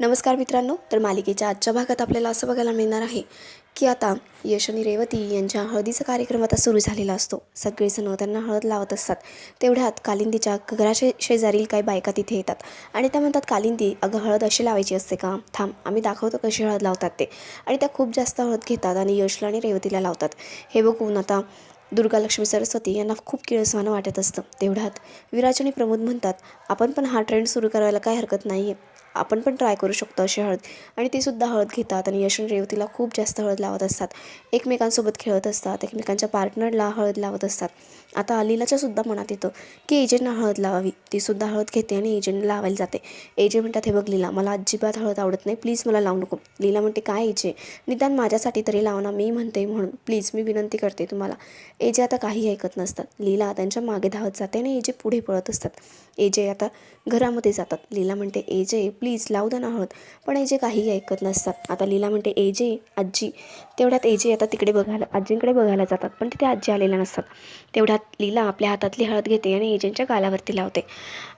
नमस्कार मित्रांनो तर मालिकेच्या आजच्या भागात आपल्याला असं बघायला मिळणार आहे की आता यश आणि रेवती यांच्या हळदीचा कार्यक्रम आता सुरू झालेला असतो. सगळेजण त्यांना हळद लावत असतात. तेवढ्यात कालिंदीच्या घराशे शेजारील काही बायका तिथे येतात आणि त्या म्हणतात कालिंदी अगं हळद अशी लावायची असते का? थांब आम्ही दाखवतो कशी हळद लावतात ते. आणि त्या खूप जास्त हळद घेतात आणि यशला आणि रेवतीला लावतात. हे बघून आता दुर्गा लक्ष्मी सरस्वती यांना खूप किळसवानं वाटत असतं. तेवढ्यात विराज आणि प्रमोद म्हणतात आपण पण हा ट्रेंड सुरू करायला काय हरकत नाही आहे आपण पण ट्राय करू शकतो अशी हळद. आणि ती सुद्धा हळद घेतात आणि यश आणि रेवतीला खूप जास्त हळद लावत असतात. एकमेकांसोबत खेळत असतात एकमेकांच्या पार्टनरला हळद लावत असतात. आता अलिलाच्या सुद्धा मनात येतं की एजंटना हळद लावावी. ती सुद्धा हळद घेते आणि एजंटला लावायला जाते. एजे म्हणतात हे बघ लीला मला अजिबात हळद आवडत नाही. प्लीज मला लावू नको. लीला म्हणते काय एजे? निदान माझ्यासाठी तरी लावणं मी म्हणते म्हणून. प्लीज मी विनंती करते तुम्हाला. एजे आता काही ऐकत नसतात. लीला त्यांच्या मागे धावत जाते आणि एजे पुढे पळत असतात. एजे आता घरामध्ये जातात. लीला म्हणते एजे प्लीज लावू द्या ना हळद. पण एजे काहीही ऐकत नसतात आता लीला म्हणते एजे आजी तेवढ्यात एजे आता तिकडे बघायला आजींकडे बघायला जातात पण तिथे आजी आलेल्या नसतात. तेवढ्यात लीला आपल्या हातातली हळद घेते आणि एजेंच्या गालावरती लावते.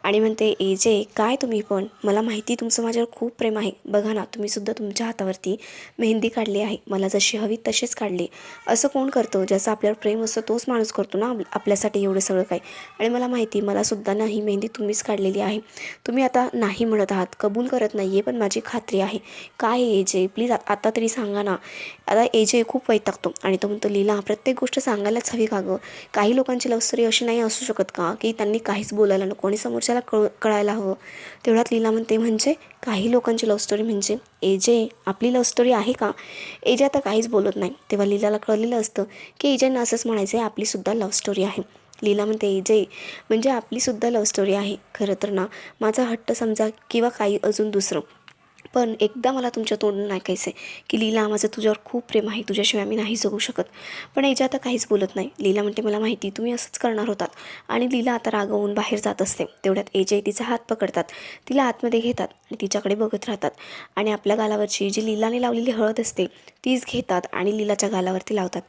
आणि म्हणते ए जे काय तुम्ही पण? मला माहिती तुमचं माझ्यावर खूप प्रेम आहे. बघा ना तुम्हीसुद्धा तुमच्या हातावरती मेहंदी काढली आहे. मला जशी हवी तशीच काढली. असं कोण करतं? ज्याचं आपल्यावर प्रेम असतं तोच माणूस करतो ना आपल्यासाठी एवढं सगळं काही. आणि मला माहिती मला सुद्धा नाही मेहंदी तुम्हीच काढलेली आहे. तुम्ही आता नाही म्हणत आहात कबूल करत नाही आहे पण माझी खात्री आहे. काय आहे जे प्लीज आता तरी सांगा ना. आता ए जे खूप वैतागतो. आणि तो म्हणतो लीला प्रत्येक गोष्ट सांगायलाच हवी का गं? काही लोकांची लव्ह अशी नाही असू शकत का? की त्यांनी काहीच बोलायला नको आणि समोरच्याला कळ कळायला हवं? तेवढ्यात लीला म्हणते म्हणजे काही लोकांची लव्ह स्टोरी म्हणजे एजे आपली लव्ह स्टोरी आहे का? एजे आता काहीच बोलत नाही. तेव्हा लीलाला कळलेलं असतं की एजेंना असंच म्हणायचं आहे आपलीसुद्धा लव्ह स्टोरी आहे. लीला म्हणते एजे म्हणजे आपलीसुद्धा लव्ह स्टोरी आहे. खरं तर ना माझा हट्ट समजा किंवा काही अजून दुसरं. पण एकदा मला तुमच्या तोंडून ऐकायचं आहे की लीला माझं तुझ्यावर खूप प्रेम आहे तुझ्याशिवाय मी नाही जगू शकत. पण एजा आता काहीच बोलत नाही. लीला म्हणते मला माहिती तुम्ही असंच करणार होतात. आणि लीला आता रागवून बाहेर जात असते. तेवढ्यात एजय तिचा हात पकडतात. तिला आतमध्ये घेतात आणि तिच्याकडे बघत राहतात. आणि आपल्या गालावरची जी लीलाने लावलेली हळद असते तीच घेतात आणि लीलाच्या गालावरती लावतात.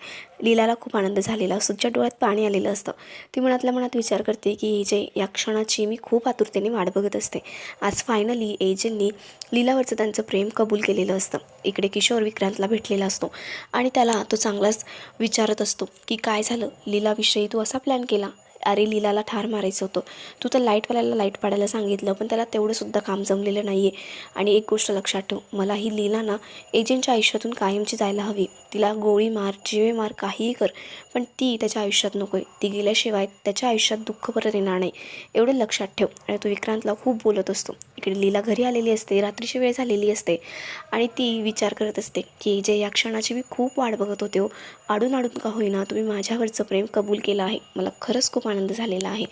लीलाला खूप आनंद झालेला असतो. तिच्या डोळ्यात पाणी आलेलं असतं. ती मनातल्या मनात विचार करते की एजे या क्षणाची मी खूप आतुरतेने वाट बघत असते. आज फायनली एजेंनी लीलावरचं त्यांचं प्रेम कबूल केलेलं असतं. इकडे किशोर विक्रांतला भेटलेला असतो आणि त्याला तो चांगलाच विचारत असतो की काय झालं? लीलाविषयी तू असा प्लॅन केला? अरे लीलाला ठार मारायचं होतं. तू तर लाईटवाल्याला लाइट पाडायला सांगितलं पण त्याला तेवढंसुद्धा काम जमलेलं नाही आहे आणि एक गोष्ट लक्षात ठेव मला ही लीला ना एजंटच्या आयुष्यातून कायमची जायला हवी. तिला गोळी मार जिवे मार काहीही कर पण ती त्याच्या आयुष्यात नको आहे ती गेल्याशिवाय त्याच्या आयुष्यात दुःख परत येणार नाही. एवढं लक्षात ठेव. आणि तो विक्रांतला खूप बोलत असतो. इकडे लीला घरी आलेली असते रात्रीची वेळ झालेली असते. आणि ती विचार करत असते की जे या क्षणाची मी खूप वाट बघत होते हो. आडून आडून का होईना तुम्ही माझ्यावरचं प्रेम कबूल केलं आहे. मला खरंच खूप आनंद झालेला आहे.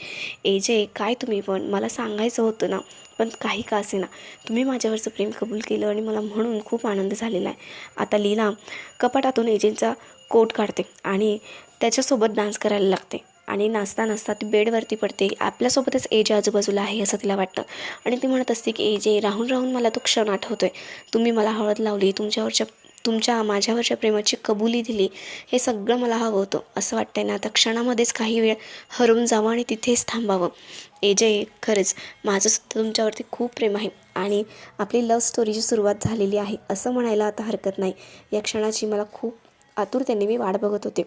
एजे काय तुम्ही पण? मला सांगायचं होतं ना पण काही का असे ना तुम्ही माझ्यावरचं प्रेम कबूल केलं आणि मला म्हणून खूप आनंद झालेला आहे. आता लीला कपाटातून एजेंटचा कोट काढते आणि त्याच्यासोबत डान्स करायला लागते. आणि नाचता नाचता ती बेडवरती पडते. आपल्यासोबतच एजे आजूबाजूला आहे असं तिला वाटतं. आणि ती म्हणत असते की एजे राहून राहून मला तो क्षण आठवतो आहे तुम्ही मला हळद लावली तुमच्यावरच्या तुमच्या माझ्यावरच्या प्रेमाची कबुली दिली हे सगळं मला हवं होतं. असं वाटतंय ना आता क्षणामध्येच काही वेळ हरवून जावं आणि तिथेच थांबावं. एजे खरंच माझं सुद्धा तुमच्यावरती खूप प्रेम आहे आणि आपली लव्ह स्टोरीची सुरुवात झालेली आहे. असं म्हणायला आता हरकत नाही. या क्षणाची मला खूप आतुरतेने मी वाट बघत होते.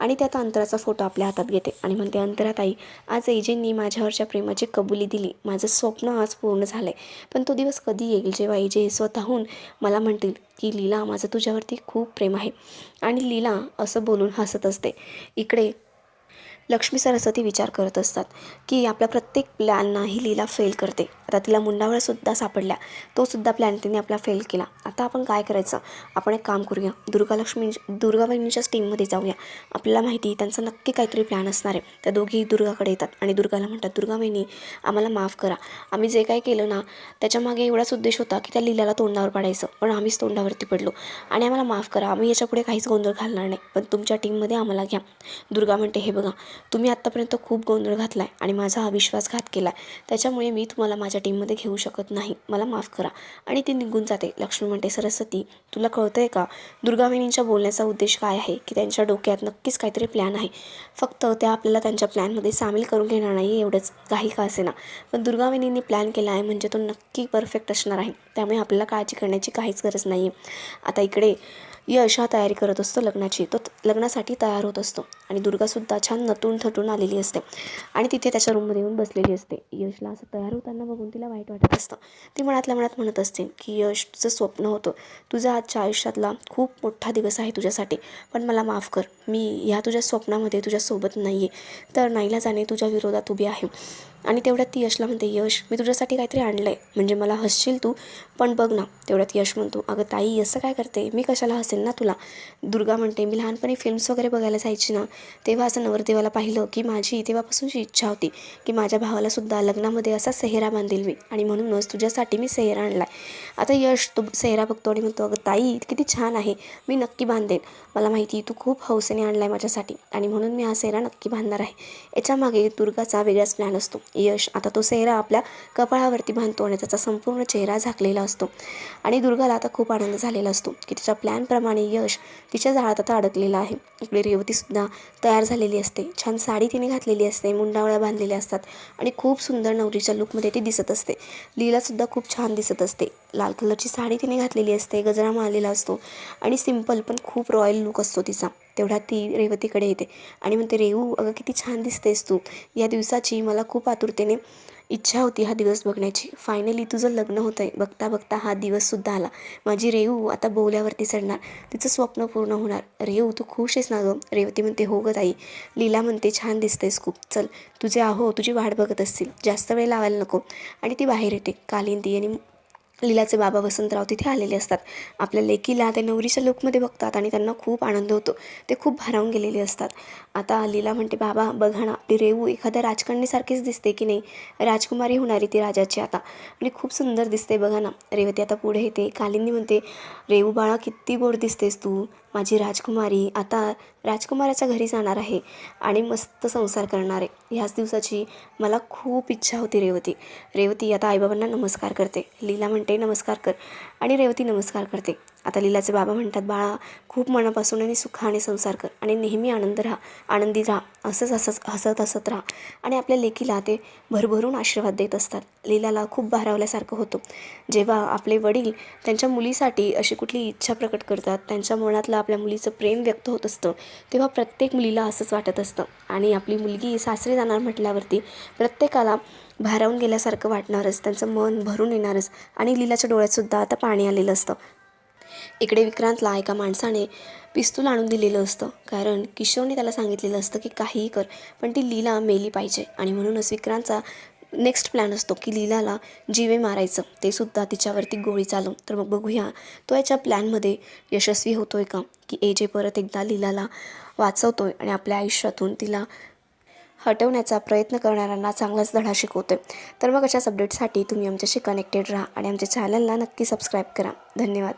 आणि त्यात अंतराचा फोटो आपल्या हातात घेते. आणि म्हणते अंतरात आई आज एजेंनी माझ्यावरच्या प्रेमाची कबुली दिली. माझं स्वप्न आज पूर्ण झालं आहे पण तो दिवस कधी येईल जेव्हा एजे स्वतःहून मला म्हणतील की लीला माझं तुझ्यावरती खूप प्रेम आहे. आणि लीला असं बोलून हसत असते. इकडे लक्ष्मी सरस्वती विचार करत असतात की आपल्या प्रत्येक प्लॅनना ही लीला फेल करते. आता तिला मुंडावळसुद्धा सापडल्या. तोसुद्धा प्लॅन तिने आपला फेल केला. आता आपण काय करायचं? आपण एक काम करूया. दुर्गा लक्ष्मी दुर्गा बहिणीच्याच टीममध्ये जाऊया. आपल्याला माहिती आहे त्यांचा नक्की काहीतरी प्लॅन असणार आहे. त्या दोघी दुर्गाकडे येतात आणि दुर्गाला म्हणतात दुर्गा बहिणी आम्हाला माफ करा. आम्ही जे काही केलं ना त्याच्यामागे एवढाच उद्देश होता की त्या लीलाला तोंडावर पाडायचं. पण आम्हीच तोंडावरती पडलो. आणि आम्हाला माफ करा. आम्ही याच्यापुढे काहीच गोंधळ घालणार नाही. पण तुमच्या टीममध्ये आम्हाला घ्या. दुर्गा म्हणते हे बघा तुम्ही आत्तापर्यंत खूप गोंधळ घातला आहे आणि माझा हा विश्वासघात केला आहे त्याच्यामुळे मी तुम्हाला माझ्या टीममध्ये घेऊ शकत नाही. मला माफ करा. आणि ती निघून जाते. लक्ष्मी म्हणते सरस्वती तुला कळतं आहे का? दुर्गावेणींच्या बोलण्याचा उद्देश काय आहे? की त्यांच्या डोक्यात नक्कीच काहीतरी प्लॅन आहे. फक्त त्या आपल्याला त्यांच्या प्लॅनमध्ये सामील करून घेणार नाही एवढंच. काही का असेना. पण दुर्गावेणींनी प्लॅन केला आहे म्हणजे तो नक्की परफेक्ट असणार आहे. त्यामुळे आपल्याला काळजी करण्याची काहीच गरज नाही आहे आता इकडे यश हा तयारी करत असतो लग्नाची. तो लग्नासाठी तयार होत असतो. आणि दुर्गासुद्धा छान नटून थटून आलेली असते. आणि तिथे त्याच्या रूममध्ये येऊन बसलेली असते. यशला असं तयार होताना बघून तिला वाईट वाटत असतं. ती मनातल्या मनात म्हणत असते की यश तुझं स्वप्न होतं. तुझा आजच्या आयुष्यातला खूप मोठा दिवस आहे तुझ्यासाठी. पण मला माफ कर. मी ह्या तुझ्या स्वप्नामध्ये तुझ्यासोबत नाही आहे तर नाईला जाणे तुझ्या विरोधात उभी आहे. आणि तेवढ्यात ती यशला म्हणते यश मी तुझ्यासाठी काहीतरी आणलं आहे म्हणजे मला हसशील तू पण बघ ना. तेवढ्यात यश म्हणतो अगं ताई असं काय करते? मी कशाला हसेन ना तुला? दुर्गा म्हणते मी लहानपणी फिल्म्स वगैरे बघायला जायची ना तेव्हा असं नवरदेवाला पाहिलं की माझी तेव्हापासूनची इच्छा होती की माझ्या भावाला सुद्धा लग्नामध्ये असा सेहरा बांधेल मी. आणि म्हणूनच तुझ्यासाठी मी सेहरा आणला आहे आता यश तो सेहरा बघतो आणि म्हणतो अगं ताई किती छान आहे. मी नक्की बांधेन. मला माहिती आहे, तू खूप हौसेने आणला आहे माझ्यासाठी. आणि म्हणून मी हा सेहरा नक्की बांधणार आहे. याच्यामागे दुर्गाचा वेगळाच प्लॅन असतो. यश. आता तो सेहरा आपल्या कपाळावरती बांधतो आणि त्याचा संपूर्ण चेहरा झाकलेला असतो. आणि दुर्गाला आता खूप आनंद झालेला असतो की तिच्या प्लॅनप्रमाणे यश तिच्या जाळात आता अडकलेला आहे. इकडे रेवतीसुद्धा तयार झालेली असते. छान साडी तिने घातलेली असते मुंडावळ्या बांधलेल्या असतात आणि खूप सुंदर नवरीच्या लुकमध्ये ती दिसत असते. लीलासुद्धा खूप छान दिसत असते. लाल कलरची साडी तिने घातलेली असते गजरा मारलेला असतो आणि सिंपल पण खूप रॉयल लुक असतो तिचा. तेवढ्यात ती रेवतीकडे येते. आणि म्हणते रेवू अगं किती छान दिसतेस तू. या दिवसाची मला खूप आतुरतेने इच्छा होती हा दिवस बघण्याची. फायनली तुझं लग्न होतं आहे बघता बघता हा दिवससुद्धा आला. माझी रेऊ आता बोल्यावरती चढणार. तिचं स्वप्न पूर्ण होणार. रेऊ तू खुश आहेस ना गं? रेवती म्हणते हो गं ताई. लीला म्हणते छान दिसतेस खूप. चल तुझे आहो तुझी वाट बघत असतील जास्त वेळ लावायला नको. आणि ती बाहेर येते. कालिंदी आणि लीलाचे बाबा वसंतराव तिथे आलेले असतात. आपल्या लेकीला ते नवरीच्या लुकमध्ये बघतात आणि त्यांना खूप आनंद होतो. ते खूप भारावून गेलेले असतात. आता लीला म्हणते बाबा बघा ना ती रेवू एखाद्या राजकारणीसारखीच दिसते की नाही? राजकुमारी होणारी ती राजाची आता. आणि खूप सुंदर दिसते बघा ना रेवती आता पुढे येते. कालिंदी म्हणते रेवू बाळा किती गोड दिसतेस तू. माझी राजकुमारी आता राजकुमाराच्या घरी जाणार आहे आणि मस्त संसार करणार आहे. ह्याच दिवसाची मला खूप इच्छा होती रेवती. रेवती आता आईबाबांना नमस्कार करते. लीला म्हणते नमस्कार कर. आणि रेवती नमस्कार करते. आता लिलाचे बाबा म्हणतात बाळा खूप मनापासून आणि सुखाने संसार कर आणि नेहमी आनंद राहा आनंदी राहा असंच हसत हसत हसत राहा. आणि आपल्या लेकीला ते भरभरून आशीर्वाद देत असतात. लीलाला खूप भारावल्यासारखं होतं. जेव्हा आपले वडील त्यांच्या मुलीसाठी अशी कुठली इच्छा प्रकट करतात त्यांच्या मनातलं आपल्या मुलीचं प्रेम व्यक्त होत असतं तेव्हा प्रत्येक मुलीला असंच वाटत असतं. आणि आपली मुलगी सासरी जाणार म्हटल्यावरती प्रत्येकाला भारावून गेल्यासारखं वाटणारच त्यांचं मन भरून येणारच. आणि लीलाच्या डोळ्यातसुद्धा आता पाणी आलेलं असतं. इकडे विक्रांतला एका माणसाने पिस्तूल आणून दिलेलं असतं. कारण किशोरने त्याला सांगितलेलं असतं की काहीही कर पण ती लीला मेली पाहिजे. आणि म्हणूनच विक्रांतचा नेक्स्ट प्लॅन असतो की लीलाला जीवे मारायचं. ते सुद्धा तिच्यावरती गोळी चालवून. तर मग बघूया तो याच्या प्लॅनमध्ये यशस्वी होतोय का? की ए जे परत एकदा लीलाला वाचवतोय आणि आपल्या आयुष्यातून तिला हटवण्याचा प्रयत्न करणाऱ्यांना चांगलाच धडा शिकवतोय. तर मग अशाच अपडेटसाठी तुम्ही आमच्याशी कनेक्टेड राहा आणि आमच्या चॅनलला नक्की सबस्क्राईब करा. धन्यवाद.